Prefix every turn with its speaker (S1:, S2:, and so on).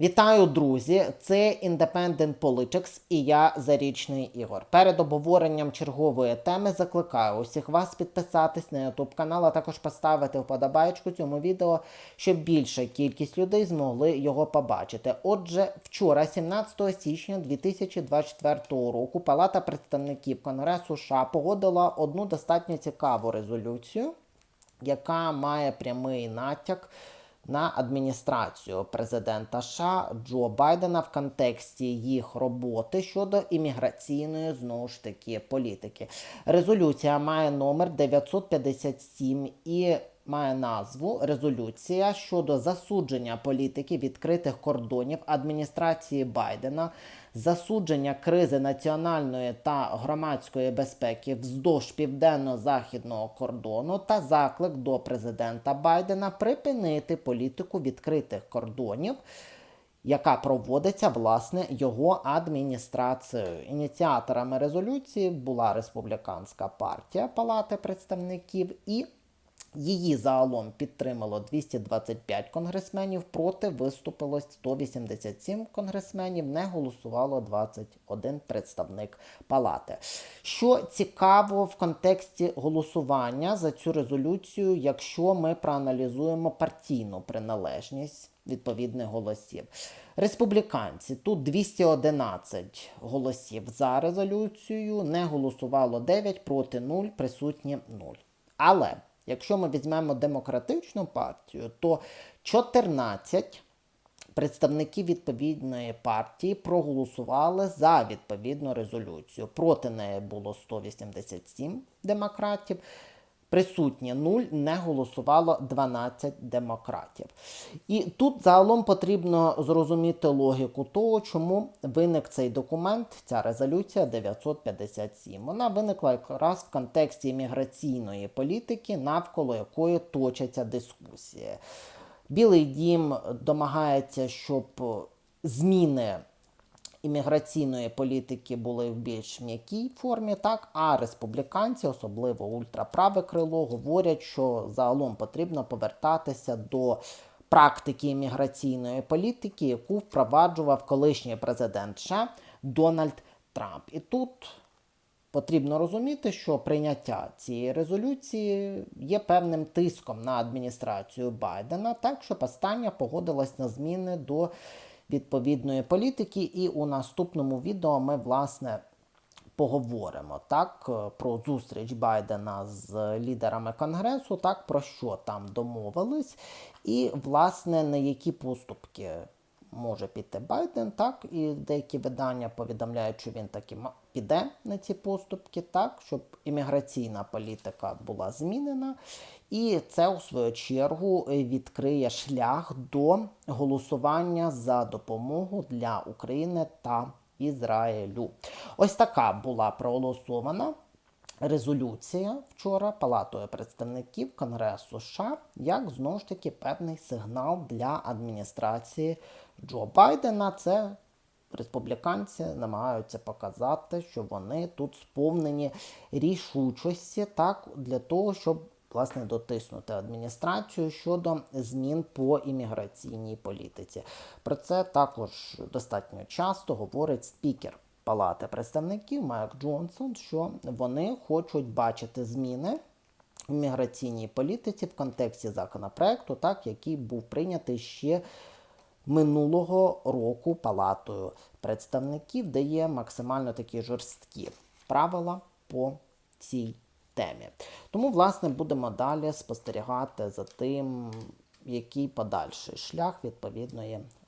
S1: Вітаю, друзі! Це Independent Politics і я Зарічний Ігор. Перед обговоренням чергової теми закликаю усіх вас підписатись на YouTube канал, а також поставити вподобайку цьому відео, щоб більша кількість людей змогли його побачити. Отже, вчора, 17 січня 2024 року, Палата представників Конгресу США погодила одну достатньо цікаву резолюцію, яка має прямий натяк на адміністрацію президента США Джо Байдена в контексті їх роботи щодо імміграційної знову ж таки політики. Резолюція має номер 957 і має назву Резолюція щодо засудження політики відкритих кордонів адміністрації Байдена, засудження кризи національної та громадської безпеки вздовж південно-західного кордону та заклик до президента Байдена припинити політику відкритих кордонів. Яка проводиться власне його адміністрацією. Ініціаторами резолюції була республіканська партія Палати представників і Її загалом підтримало 225 конгресменів, проти виступило 187 конгресменів, не голосувало 21 представник палати. Що цікаво в контексті голосування за цю резолюцію, якщо ми проаналізуємо партійну приналежність відповідних голосів. Республіканці тут 211 голосів за резолюцію, не голосувало 9 проти 0, присутні 0. Але Якщо ми візьмемо демократичну партію, то 14 представників відповідної партії проголосували за відповідну резолюцію. Проти неї було 187 демократів. Присутні 0, не голосувало 12 демократів. І тут загалом потрібно зрозуміти логіку того, чому виник цей документ, ця резолюція 957. Вона виникла якраз в контексті імміграційної політики, навколо якої точаться дискусії. Білий дім домагається, щоб зміни імміграційної політики були в більш м'якій формі, так а республіканці, особливо ультраправе крило, говорять, що загалом потрібно повертатися до практики імміграційної політики, яку впроваджував колишній президент США Дональд Трамп. І тут потрібно розуміти, що прийняття цієї резолюції є певним тиском на адміністрацію Байдена, так щоб остання погодилась на зміни до відповідної політики, і у наступному відео ми, власне, поговоримо так про зустріч Байдена з лідерами Конгресу, так про що там домовились, і, власне, на які поступки може піти Байден, так, і деякі видання повідомляють, що він таки піде на ці поступки, так, щоб імміграційна політика була змінена. І це, у свою чергу, відкриє шлях до голосування за допомогу для України та Ізраїлю. Ось така була проголосована резолюція вчора Палатою представників Конгресу США, як знову ж таки певний сигнал для адміністрації Джо Байдена. Це республіканці намагаються показати, що вони тут сповнені рішучості так, для того, щоб власне дотиснути адміністрацію щодо змін по імміграційній політиці. Про це також достатньо часто говорить спікер. Палати представників Майк Джонсон, що вони хочуть бачити зміни в міграційній політиці в контексті законопроекту, так який був прийнятий ще минулого року палатою представників, де є максимально такі жорсткі правила по цій темі. Тому, власне, будемо далі спостерігати за тим, який подальший шлях відповідної